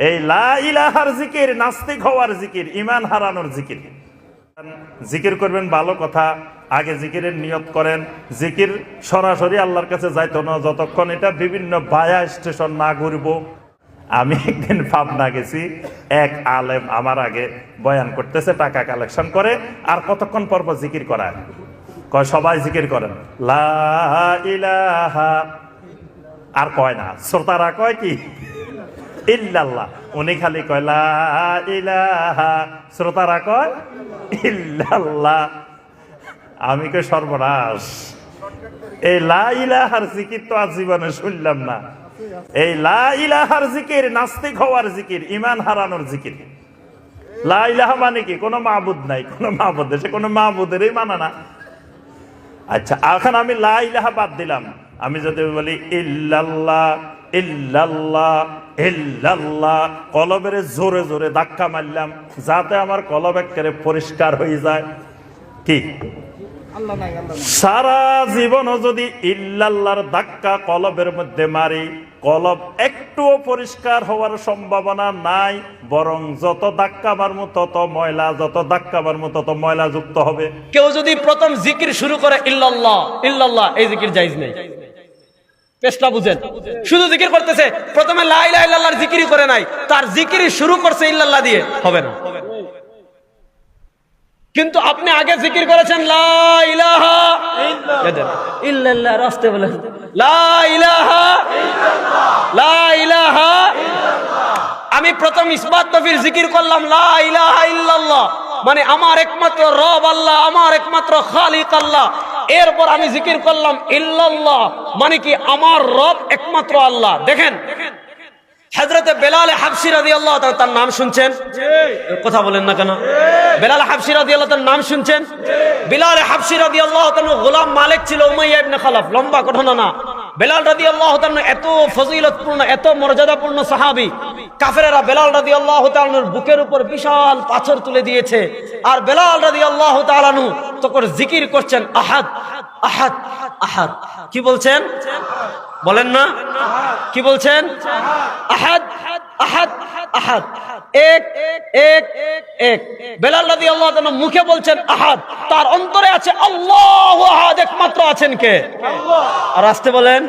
এই লা ইলাহার জিকির, নাস্তিক হওয়ার জিকির ইমান হারানোর জিকির। জিকির করবেন, ভালো কথা। আগে জিকিরের নিয়ত করেন। জিকির সরাসরি আল্লাহর কাছে যাইতো না। যতক্ষণ এটা বিভিন্ন বায়া স্টেশন না ঘুরবো, আমি একদিন পাবনা গেছি, এক আলেম আমার আগে বয়ান করতেছে, টাকা কালেকশন করে, আর কতক্ষণ পর পর জিকির করায়? কয়, সবাই জিকির করেন। লা ইলাহা, আর কয় না, শ্রোতারা কয় কি? ইল্লাল্লাহ। উনি খালি কয়, লা ইলাহা। শ্রোতারা কয়, ইল্লাল্লাহ। আমি কই, সর্বনাশ। এই লা ইলাহার জিকির তো আজ জীবনে শুনলাম না। এই লা ইলাহার জিকির নাস্তিক হওয়ার জিকির ইমান হারানোর জিকির। লা ইলাহা মানে কি? কোনো মাহবুদ নাই, কোনো মাহবুদ সে কোনো মাহবুদেরই মানে না। আচ্ছা এখন আমি লা ইলাহা বাদ দিলাম। আমি যদি বলি, ইল্লাল্লাহ। ইল্লাল্লাহ ইল্লাল্লাহ। কলবের জোরে জোরে ধাক্কা মারলাম যাতে আমার কলব একেবারে পরিষ্কার হয়ে যায়। কি? সারা জীবনও যদি ইল্লাল্লাহর ধাক্কা কলবের মধ্যে মারি কলব একটুও পরিষ্কার হওয়ার সম্ভাবনা নাই বরং যত ধাক্কা মারমু তত ময়লা যত ধাক্কা মারমু তত ময়লা যুক্ত হবে। কেউ যদি প্রথম জিকির শুরু করে ইল্লাল্লাহ ইল্লাল্লাহ এই জিকির জায়েজ নেই। পেশটা বুঝেন। শুধু জিকির করতেছে, প্রথমে লা ইলাহা ইল্লাল্লাহর জিকিরই করে নাই, তার জিকিরই শুরু করছে ইল্লাল্লাহ দিয়ে। হবে না। কিন্তু আপনি আগে জিকির করেছেন আমি প্রথম ইসবাত নবীর জিকির করলাম, লা ইল্লাল্লাহ। মানে আমার একমাত্র রব আল্লাহ, আমার একমাত্র খালিক আল্লাহ। এরপর আমি জিকির করলাম, ইল্লাল্লাহ মানে কি আমার রব একমাত্র আল্লাহ। দেখেন রাদিয়াল্লাহু তাআলা তার নাম শুনছেন? কথা বলেন না কেন? রাদিয়াল্লাহু তার নাম শুনছেন? রাদিয়াল্লাহু তাআলা গোলাম মালিক ছিল লম্বা বেলাল তাআলা এত ফজিলতপূর্ণ, এত মর্যাদাপূর্ণ সাহাবী। কাফেরেরা বেলাল রাদি আল্লাহ তালুর বুকের উপর বিশাল পাথর তুলে দিয়েছে। আর বেলাল রাদি আল্লাহ তালানু তখন জিকির করছেন, আহাদ আহাদ আহাদ। কি বলছেন? বলেন না। কি বলছেন? আহাদ আহাদ আহাদ। এক এক এক। বেলাল রাদিয়াল্লাহু তাআলা মুখে বলছেন, আহাদ। তার অন্তরে আছে, আল্লাহু আহাদ। একমাত্র আছেন কে? আর আসতে বলেন,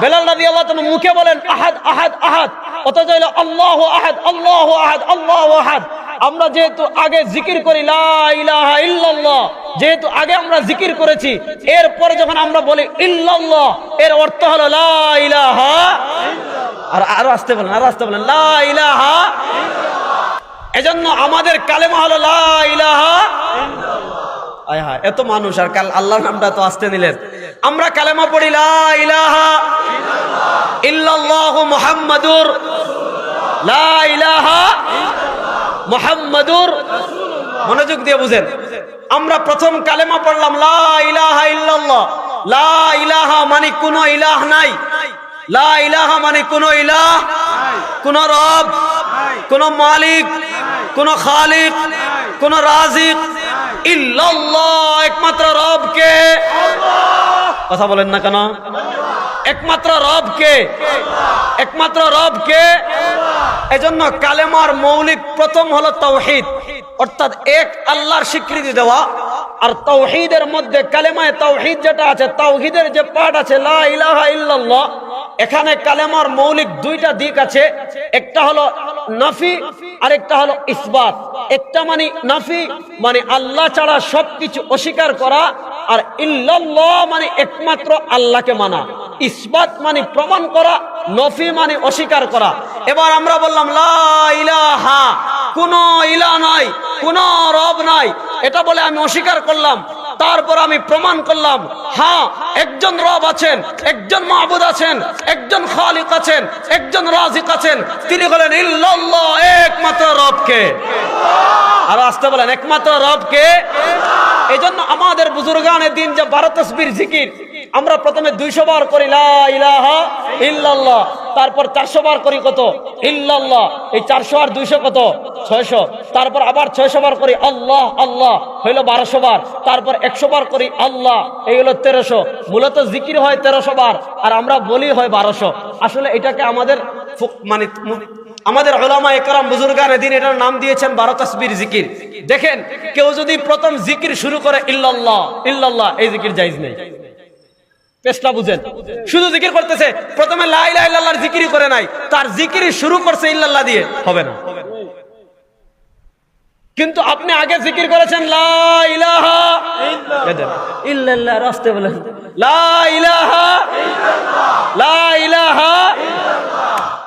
বেলাল রাদিয়াল্লাহু তাআলা মুখে বলেন, আহাদ আহাদ আহাদ। অথচ আল্লাহু আহাদ আল্লাহু আহাদ আল্লাহু আহাদ। আমরা যেহেতু আগে জিকির করি ইল্লাল্লাহ। যেহেতু আগে আমরা জিকির করেছি, এরপরে যখন আমরা বলি, ইল্লাল্লাহ, এর অর্থ হলো, লা ইলাহা আর আরও আসতে বলেন, আরও আসতে বলেন, লা ইলাহা এজন্য আমাদের কালেমা হলো লা ইলাহা আয় হায়, এত মানুষ, আর কাল আল্লাহর নামটা তো আসতে নিলেন আমরা কালেমা পড়ি লা ইলাহা ইল্লাল্লাহু। মুহাম্মাদুর লা ইলাহা মুহাম্মাদুর মনোযোগ দিয়ে বুঝেন। আমরা প্রথম কালেমা পড়লাম লা ইলাহা ইল্লাল্লাহ। লা ইলাহা মানে কোনো ইলাহ নাই। লা ইলাহা মানে কোনো ইলাহ, কোন রব, কোন মালিক, কোন খালিক, কোন রাজিক, ইল্লাল্লাহ, একমাত্র রবকে। কথা বলেন না কেন? একমাত্র রবকে। একমাত্র রবকে। এজন্য কালেমার মৌলিক প্রথম হলো তৌহিদ অর্থাৎ এক আল্লাহর স্বীকৃতি দেওয়া। আর তৌহিদের মধ্যে কালেমায় তৌহিদ যেটা আছে তৌহিদের যে পাঠ আছে, লা ইলাহা ইল্লাল্লাহ এখানে কালেমার মৌলিক দুইটা দিক আছে। একটা হলো নাফি আর একটা হলো ইসবাত। একটা মানে নাফি মানে আল্লাহ ছাড়া সবকিছু অস্বীকার করা, আর ইল্লাল্লাহ মানে একমাত্র আল্লাহকে মানা। ইসবাত মানে প্রমাণ করা, নফি মানে অস্বীকার করা। এবার আমরা বললাম, লা ইলাহা, কোন ইলা নাই, কোন রব নাই। এটা বলে আমি অস্বীকার করলাম। তারপর আমি প্রমাণ করলাম হ্যাঁ একজন রব আছেন, একজন মাহবুদ আছেন, একজন খালিক আছেন, একজন রাজিক আছেন। তিনি বলেন ইল্লাল্লাহ একমাত্র রবকে। আর আসতে বলেন, একমাত্র রবকে? এই জন্য আমাদের বুজুর্গানের দিন যে বারো তসবির জিকির, আমরা প্রথমে দুইশো বার করি ইলাহা ইল্লাল্লাহ। তারপর চারশো বার করি কত? ইল্লাল্লাহ। এই চারশো আর দুইশো কত? ছয়শো। তারপর আবার ছয়শো বার করি আল্লাহ আল্লাহ। হইল বারোশো বার। তারপর একশো বার করি আল্লাহ। এই হলো তেরোশো। মূলত জিকির হয় তেরোশো বার, আর আমরা বলি হয় বারোশো। আসলে এটাকে আমাদের মানে আমাদের ওলামা একরাম বুজুর্গান দিন এটার নাম দিয়েছেন বারো তসবির জিকির। দেখেন, কেউ যদি প্রথম জিকির শুরু করে ইল্লাল্লাহ ইল্লাল্লাহ, এই জিকির জাইজ নেই। পেশটা বুঝেন। শুধু জিকির করতেছে, প্রথমে করে নাই, তার জিকির শুরু করছে দিয়ে। হবে না। কিন্তু আপনি আগে জিকির করেছেন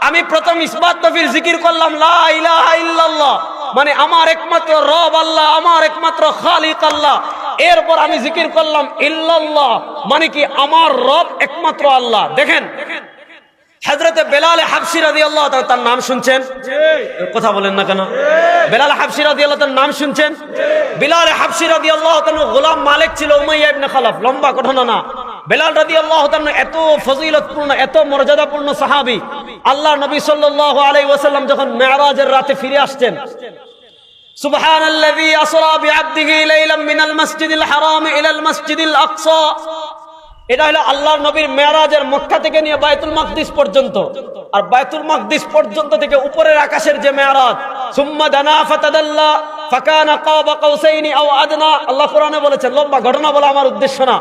আমি প্রথম ইসবাত নবীর জিকির করলাম, লা ইল্লাল্লাহ। মানে আমার একমাত্র রব আল্লাহ, আমার একমাত্র খালিক আল্লাহ। এরপর আমি জিকির করলাম, ইল্লাল্লাহ মানে কি আমার রব একমাত্র আল্লাহ। দেখেন তাআলা তার নাম শুনছেন? কথা বলেন না কেন? রাদিয়াল্লাহু তার নাম শুনছেন? তাআলা গোলাম মালিক ছিল লম্বা না। বেলাল এত ফজিলতপূর্ণ, এত মর্যাদাপূর্ণ সাহাবী। আল্লাহ নবী আলাইহি ওয়াসাল্লাম যখন মেরাজের রাতে ফিরে আসছেন سبحان الذي أسرى بعبده ليلا من المسجد الحرام إلى المسجد الأقصى এটা হলো আল্লাহর নবীর মেরাজের মক্কা থেকে নিয়ে বায়তুল মাকদিস পর্যন্ত আর বায়তুল মাকদিস পর্যন্ত থেকে উপরের আকাশের যে মেরাজ সুম্মা দানা ফাতাদাল্লা ফাকানা কাবা কাউসাইনি আও আদনা আল্লাহ কোরআনে বলেছেন লম্বা ঘটনা বলা আমার উদ্দেশ্য না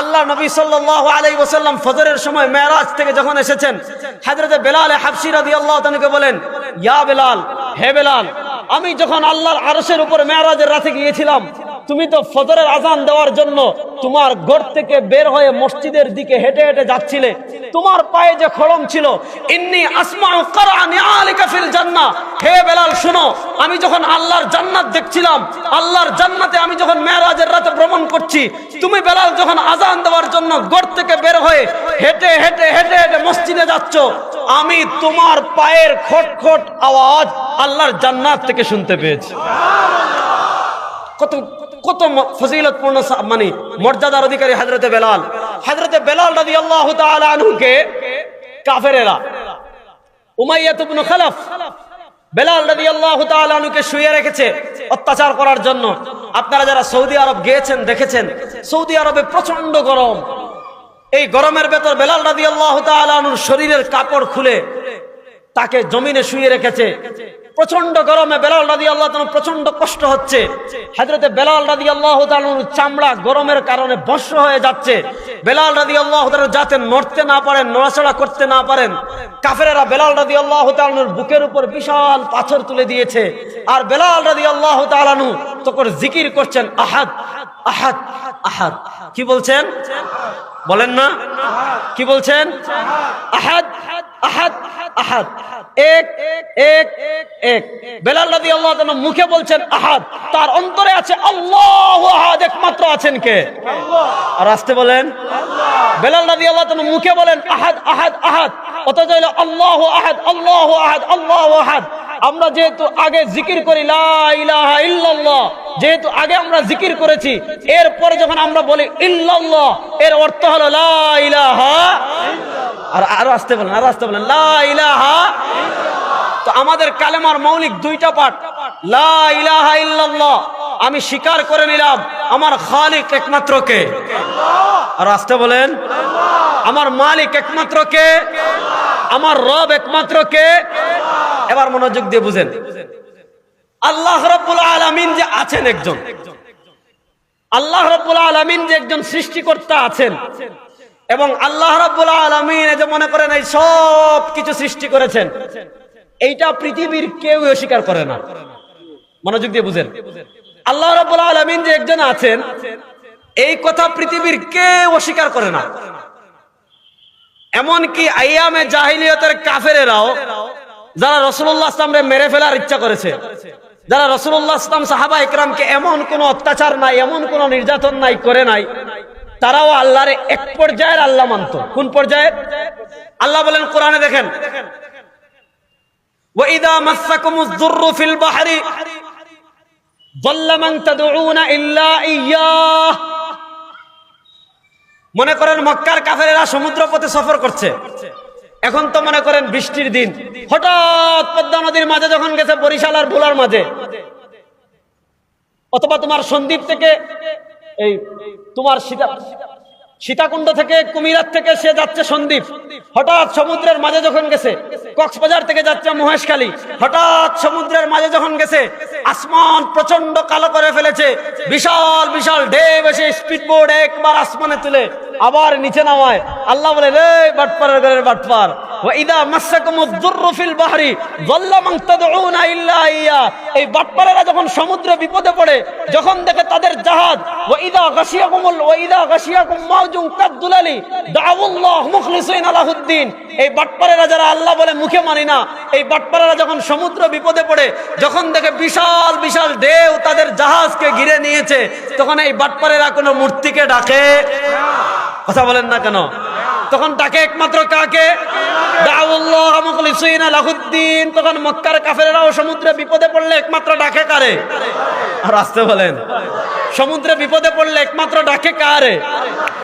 আল্লাহ নবী সাল্লাল্লাহু আলাইহি ওয়াসাল্লাম ফজরের সময় মেরাজ থেকে যখন এসেছেন হযরতে বেলাল হাবশি রাদিয়াল্লাহু তাআলাকে বলেন ইয়া বেলাল হে বেলাল আমি যখন আল্লাহর আরশের উপর মেরাজের রাতে গিয়েছিলাম, তুমি তো ফজরের আজান দেওয়ার জন্য তোমার ঘর থেকে বের হয়ে মসজিদের দিকে হেঁটে হেঁটে যাচ্ছিলে। তোমার পায়ে যে খড়ম ছিল, ইন্নি জান্নাহ। হে বেলাল, শুনো, আমি যখন আল্লাহর জান্নাত দেখছিলাম, আল্লাহর জান্নাতে আমি যখন মেরাজের রাতে ভ্রমণ করছি, তুমি বেলাল যখন আজান দেওয়ার জন্য ঘর থেকে বের হয়ে হেঁটে হেঁটে হেঁটে হেঁটে মসজিদে যাচ্ছ আমি তোমার পায়ের খটখট আওয়াজ আল্লাহর জান্নাত থেকে শুনতে পেয়েছি। কত কত ফজিলতপূর্ণ মানে মর্যাদার অধিকারী হজরতে বেলাল। হজরতে বেলাল রাদি আল্লাহ আনহুকে কাফেরেরা খালাফ বেলাল শুয়ে রেখেছে অত্যাচার করার জন্য। আপনারা যারা সৌদি আরব গিয়েছেন, দেখেছেন, সৌদি আরবে প্রচণ্ড গরম। এই গরমের ভেতর বেলাল রাদি আল্লাহ শরীরের কাপড় খুলে তাকে জমিনে শুয়ে রেখেছে। প্রচণ্ড গরমে বেলাল রাদি আল্লাহ প্রচণ্ড কষ্ট হচ্ছে। হাজরতে বেলাল রাদি আল্লাহ চামড়া গরমের কারণে বর্ষ হয়ে যাচ্ছে। বেলাল রাদি আল্লাহ যাতে নড়তে না পারেন, নড়াচড়া করতে না পারেন, কাফেরেরা বেলাল রাদি আল্লাহ বুকের উপর বিশাল পাথর তুলে দিয়েছে। আর বেলাল রাদি আল্লাহ তালানু তখন জিকির করছেন আহাদ আহাদ আহাদ। কি বলছেন? বলেন না? কি বলছেন? আহাদ আহাদ আহাদ। এক এক এক। বেলাল রাদিয়াল্লাহু তাআলা মুখে বলছেন আহাদ। তার অন্তরে আছে আল্লাহু আহাদ, একমাত্র আছেন কে? আর আসতে বলেন। বেলাল রাদিয়াল্লাহু তাআলা মুখে বলেন আহাদ আহাদ আহাদ। অথচ আল্লাহু আহাদ আল্লাহু আহাদ আল্লাহু আহাদ। আমরা যেহেতু আগে জিকির করি ইলাহা যেহেতু আগে আমরা জিকির করেছি, এরপরে যখন আমরা বলি ইল্লাল্লাহ, এর অর্থ হলো লা আর আরও আসতে বলেন, আরও আসতে বলেন, লা ইলাহা তো আমাদের কালেমার মৌলিক দুইটা পাঠ, লা ইলাহা আমি স্বীকার করে নিলাম আমার খালিক একমাত্র কে? আর আসতে বলেন, আমার মালিক একমাত্র কে? আমার রব একমাত্র কে? এবার মনোযোগ দিয়ে বুঝেন। আল্লাহ রব্বুল আলামিন যে আছেন একজন। আল্লাহ রব্বুল আলামিন যে একজন সৃষ্টিকর্তা আছেন। এবং আল্লাহ রব্বুল আলামিন যে মনে করেন এই সব কিছু সৃষ্টি করেছেন। এইটা পৃথিবীর কেউ অস্বীকার করে না। মনোযোগ দিয়ে বুঝেন। আল্লাহ রব্বুল আলামিন যে একজন আছেন, এই কথা পৃথিবীর কেউ অস্বীকার করে না। এমনকি আইয়ামে জাহিলিয়তের কাফেরেরাও যারা রসুল্লাহ ইসলামরে মেরে ফেলার ইচ্ছা করেছে যারা রসুল্লাহ ইসলাম সাহাবা ইকরামকে এমন কোন অত্যাচার নাই এমন কোন নির্যাতন নাই করে নাই তারাও আল্লাহরে এক পর্যায়ের আল্লাহ মানত কোন পর্যায়ের আল্লাহ বলেন কোরআনে দেখেন وَإِذَا مَسَّكُمُ الضُّرُّ فِي الْبَحْرِ ضَلَّ مَن تَدْعُونَ إِلَّا إِيَّاهُ মনে করেন মক্কার কাফেরেরা সমুদ্র পথে সফর করছে এখন তো মনে করেন বৃষ্টির দিন। হঠাৎ পদ্মা নদীর মাঝে যখন গেছে বরিশাল আর ভোলার মাঝে, অথবা তোমার সন্দ্বীপ থেকে এই তোমার সীতা সীতাকুণ্ড থেকে কুমিরার থেকে সে যাচ্ছে সন্দ্বীপ। হঠাৎ সমুদ্রের মাঝে যখন গেছে, কক্সবাজার থেকে যাচ্ছে মহেশখালী। হঠাৎ সমুদ্রের মাঝে যখন গেছে আসমান প্রচণ্ড কালো করে ফেলেছে। বিশাল বিশাল ঢেউ এসে স্পিড বোর্ড একবার আসমানে তুলে আবার নিচে নামায়। আল্লাহ বলে রে বাটপারের ঘরের বাটপার। ওয়াইদা মাসাকুমুদ-দুররু ফিল বাহরি যাল্লা মান তাদউনা ইল্লা ইয়া। এই বাটপারেরা যখন সমুদ্রে বিপদে পড়ে, যখন দেখে তাদের জাহাজ ওয়াইদা গাশিয়াকুমুল ওয়াইদা গাশিয়াকুম মাউজুন কাদুলালি দাউল্লাহ মুখলিসিন আলাহুদ্দিন। এই বাটপারেরা যারা আল্লাহ বলে মুখে মানি না, এই বাটপারেরা যখন সমুদ্র বিপদে পড়ে, যখন দেখে বিশাল বিশাল ঢেউ তাদের জাহাজকে ঘিরে নিয়েছে, তখন এই বাটপারেরা কোনো মূর্তিকে ডাকে। কথা বলেন না কেন? তখন ডাকে একমাত্র কাকে? আলাহুদ্দিন। তখন মক্কার কাফেরাও সমুদ্রে বিপদে পড়লে একমাত্র ডাকে কারে? আর আসতে বলেন। সমুদ্রে বিপদে পড়লে একমাত্র ডাকে কারে?